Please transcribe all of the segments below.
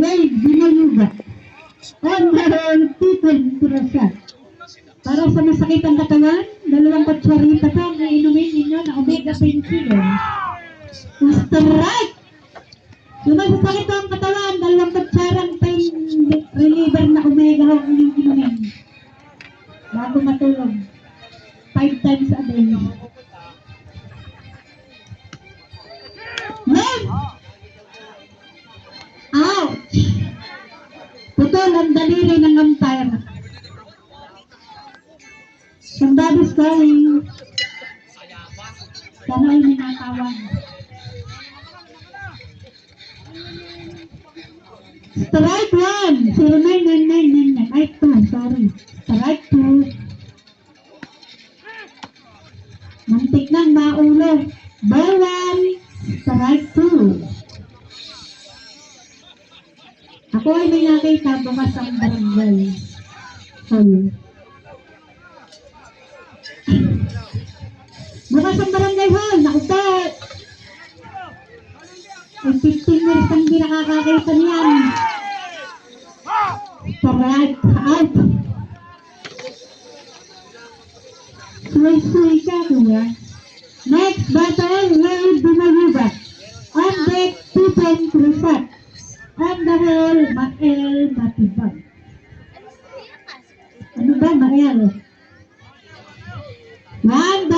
Ray Binayuga. On roll, People Kurasa. Para sa masakit ang katawan, dalawang kutsarita pa ang inumin ninyo na omega painkiller. Strike! Yung masasakit ang katawan, dalawang kutsarang pain reliever na omega ang inyong inumin. Bago matulog. Ang daliri ng umpire. Somebody's calling. Sana ay minatawag. Strike one! 099999. Ay, two. Sorry. Strike two. Mantik nang maulo. Ball ay may nakita bukas ang barangay. Hall. Bukas ang barangay hall. Naku po. Ay 15 years ang hindi nakakakita niyan. Strike out. Suy-suy ka, kuya. Next battle, Ray Bumayuba. On deck, Pippen Cruzat. The hole, Mael Matibag. Ano ba, Mael? One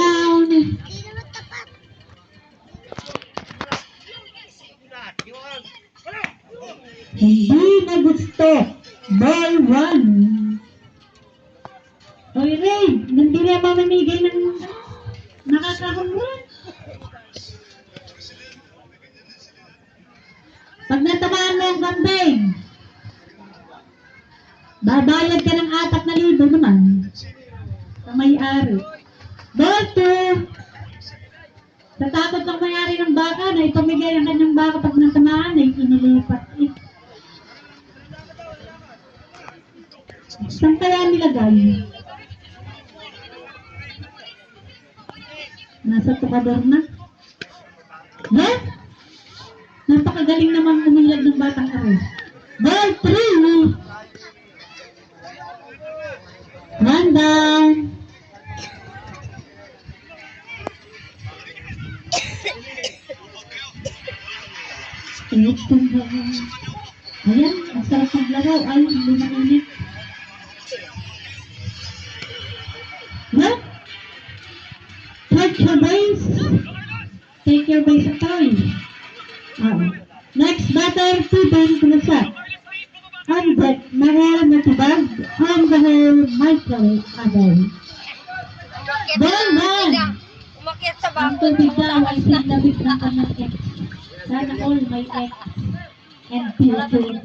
Natakot ng may-ari ng baka na ipamigay ang kanyang baka pag natamaan ay inilipat. Eh, Saan kaya nilagay? Nasa tukador na. Ha? Napakagaling naman umilag ng batang ari. Ball 3! Init kong Ayan, ang sarap maglaro. Ay, hindi na init. What? Your base. Take your base at time. Ah. Next batter, Stephen Cruzat. On deck, Mariel Matibag. The hill, Michael Agay. Ball man! Umakyat sa Ang bangko. tubig daw ay sinabit ng kanyang ex. Sana all may ex and future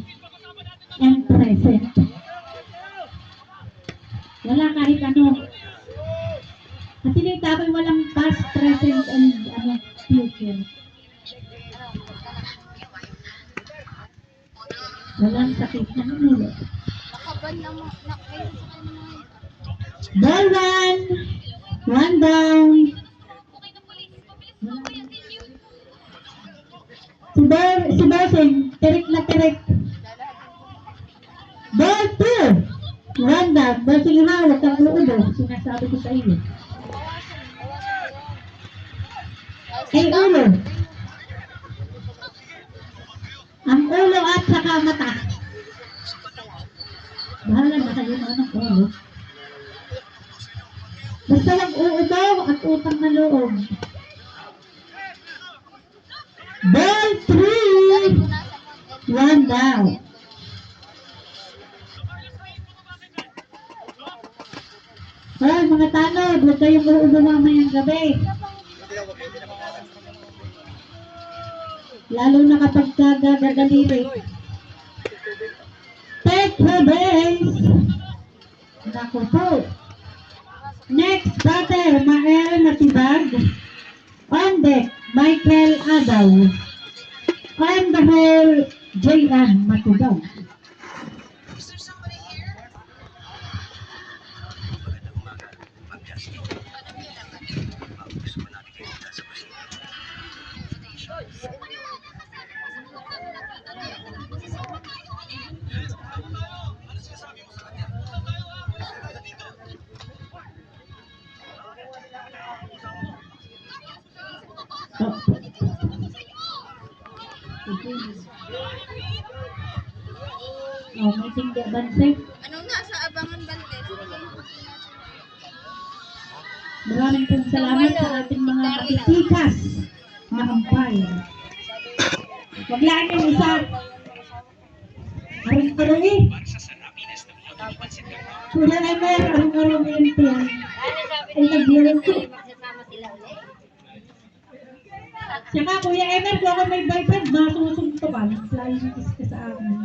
and present. Wala kahit ano. At tinitaboy walang past, present, and ano, future. Walang sakit ng ulo. Nakaban na mo. Na, sa Down. Barsing hawak ang ulo. Sinasabi ko sa iyo. Ay, ulo. Ang ulo at saka mata. Bahala na kayo na ng ulo. Basta lang uudaw at utang na loob. Ball three! One down. Hoy, mga tanod, huwag kayong uubo mamayang gabi. Lalo na kapag kagagadaliri. Take her base! Naku po. Next batter, Mael Matibag. On deck, Michael Adaw. On the hole, J.N. Matibag. Banse. Anong nasa abangan Valdez? Maraming pong salamat sa ating mga matitikas na. Wag lang yung isa. Arang-arang eh. Kuya Emer, arang-arang yung tiyan. Ano sabi I love you. magsasama sila ulit? Saka Kuya Emer, kung ako may boyfriend, masusuntukan. Flying kiss ka sa akin.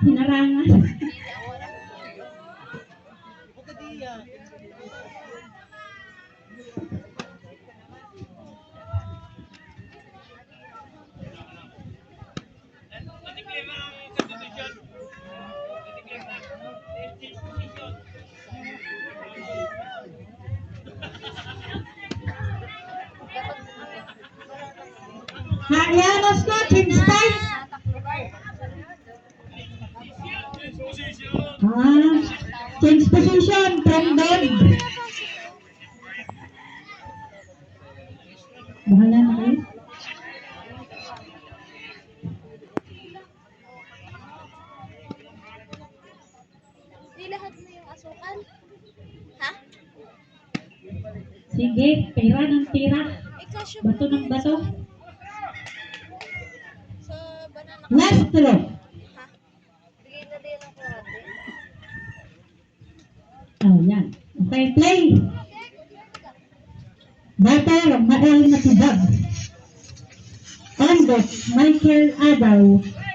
Pinarangan. Habíamos no tiempo na yung asukan. Ha? Sige, pera ng kasyo Bato ng bato. sa banana. Last row. Ha? Bigay na din ng kurate. Oh, yan. Okay, play. Butter, Mael Matibag. On the Michael Adaw.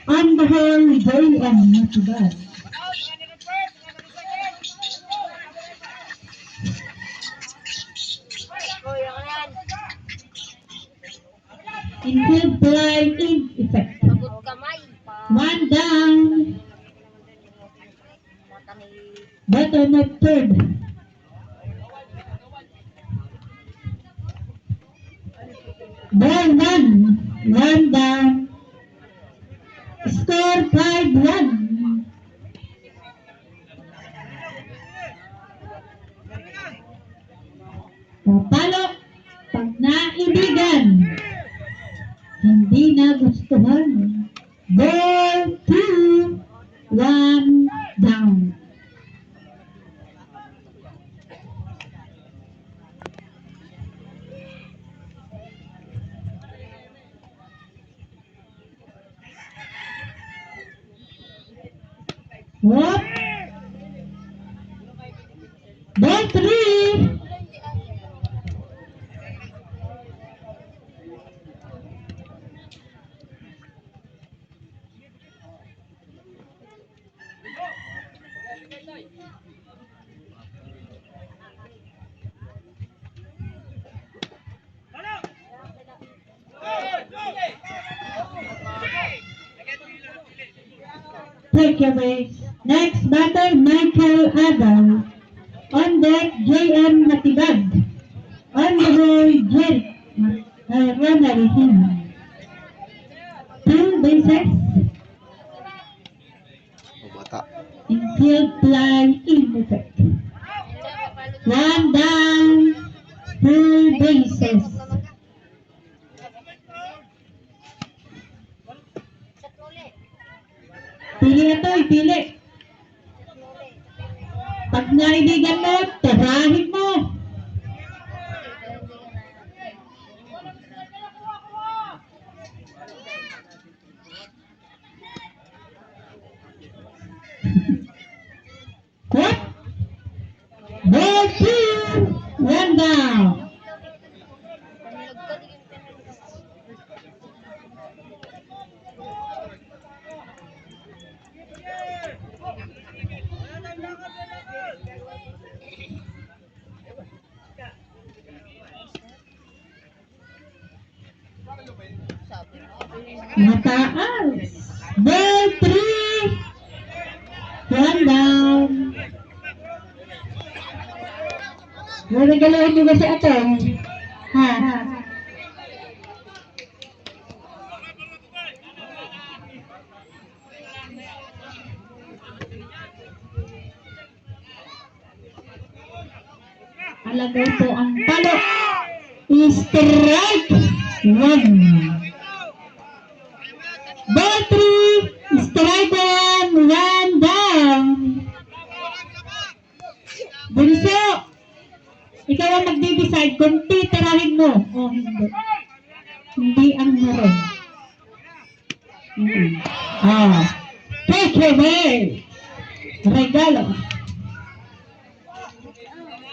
On the whole, J.M. Matibag. Kuya ko yan. Infield play in effect. One down. Bottom of third. Ball one. One down. Score five one. Papalo Hindi nagustuhan. Ball Take away. Next batter, Michael Adam. On deck, J.M. Matibag. On the wall, Jeric uh, Ronald. Two bases. Infield fly in effect. One down, two bases. Pili ito, ipili. Pag naibigan mo, tirahin mo. What? Ball two, one down. Panlagkad yung Sabi mo. Mataas. Ball three, one down. Narigaluhin mo kasi ito. Ha? Alagay po ang palo. Strike one. Ikaw ang magde-decide kung titirahin mo o hindi. Hindi ang meron. Hmm. Ah, take away. Regalo.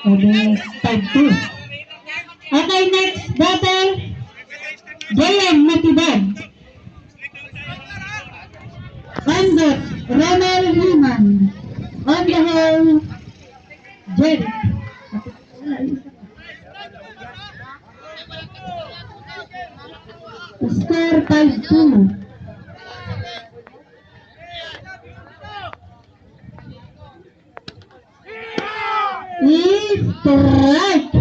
Sabi, five two. Okay, next battle. Jayan Matibag. Bandot, Ronald Liman. On the whole, Jerry. Score 5-2. Strike!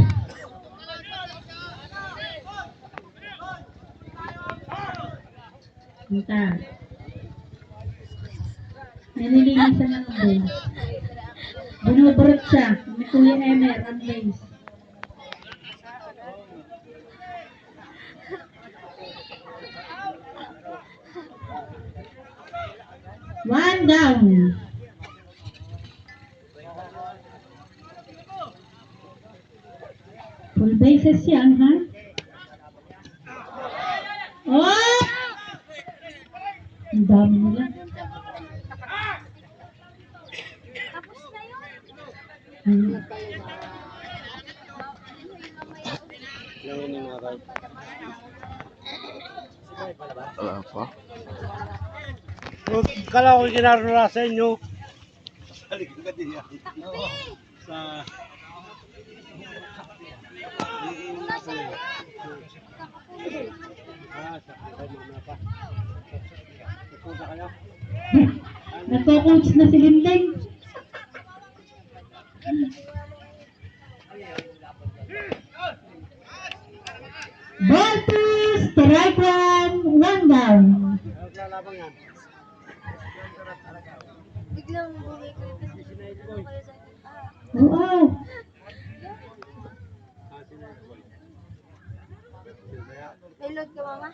Punta. Nalilinisan ng base. Binuburot siya. Ni Kuya Emer ang base. One down. Full bases yan, ha? Oh! Ang dami nila. Tapos na yun. Hmm. Wala pa. Kala ko ginarura sa inyo. Sa. Nagko-coach na si Lindeng. Ball two, strike one, one down. Ano lalabang yan? Biglang bumili ko kayo sa akin. Ah, Oo. May load ka mama?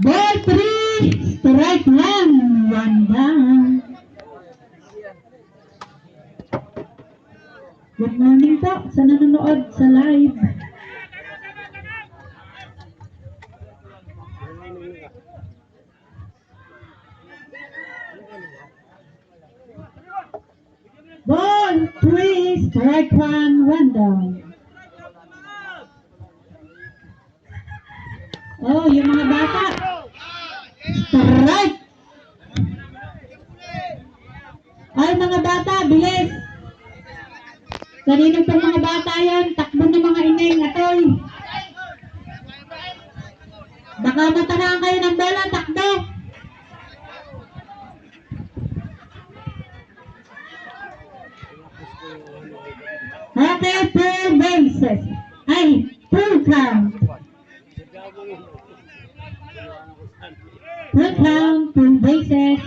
Ball three, strike one, one down. Good morning po sa nanonood sa live. Ball three, strike one, one down. Oh, yung mga bata. Strike! Ay, mga bata, bilis! Kanino pong mga bata yan? Takbo ng mga ineng, atoy. Baka matanaan kayo ng bola, takbo. Okay, full bases. Ay, full count. Full count, full bases.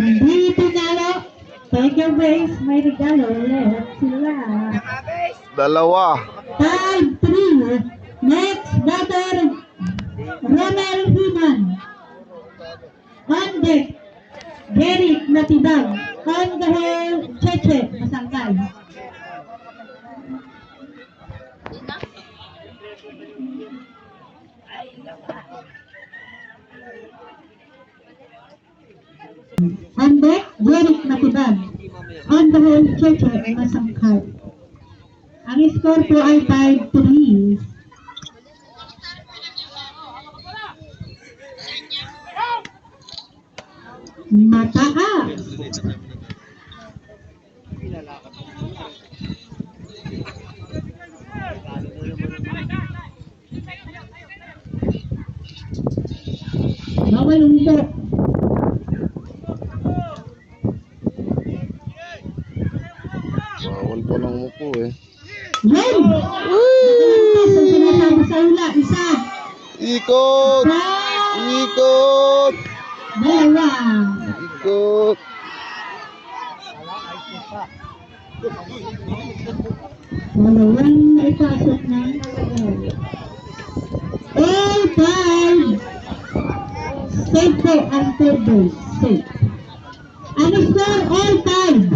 Hindi pinalo. Take your base, may regalo ulit sila. Dalawa. 5-3. Next batter, Romel Himan. On deck, Derek Natibag. Hole, Cheche Masangkay. On deck, Derek Natibag. Hole, Cheche Masangkay. Ang score po ay 5-3. Mataas. Bawal umpo. 5, safe po ang third base. Safe. Ano score? All 5.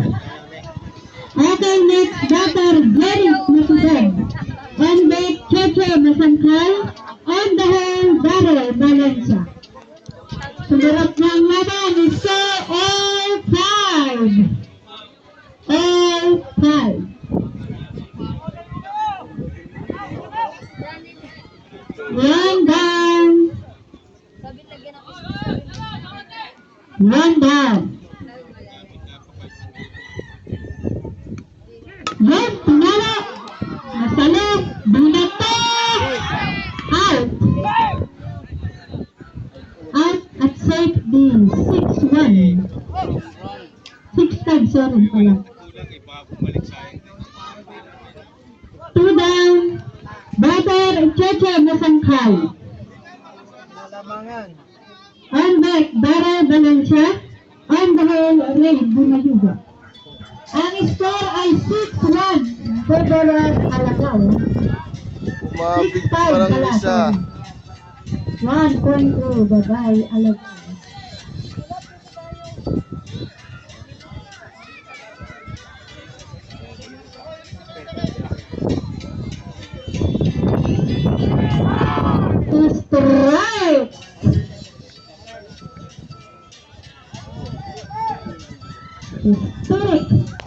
Okay, next batter, Glenn Masubag. On base, Cheche Masangkal. On the hole, Barrel Valencia. Sumarap ng laban, score all 5. All 5. London. London. Yan, tumara. Nasa loob. Binata. Out. Out at safe B. 6-1. 6 times 7 pala. Cheche. Nalamangan. On back, Dara Valencia. On the hole, Ray Bumayuga. Ang score ay 6-1. Federal Alagaw. Umabig parang isa. 1.2, bye-bye, Alagaw. Strike!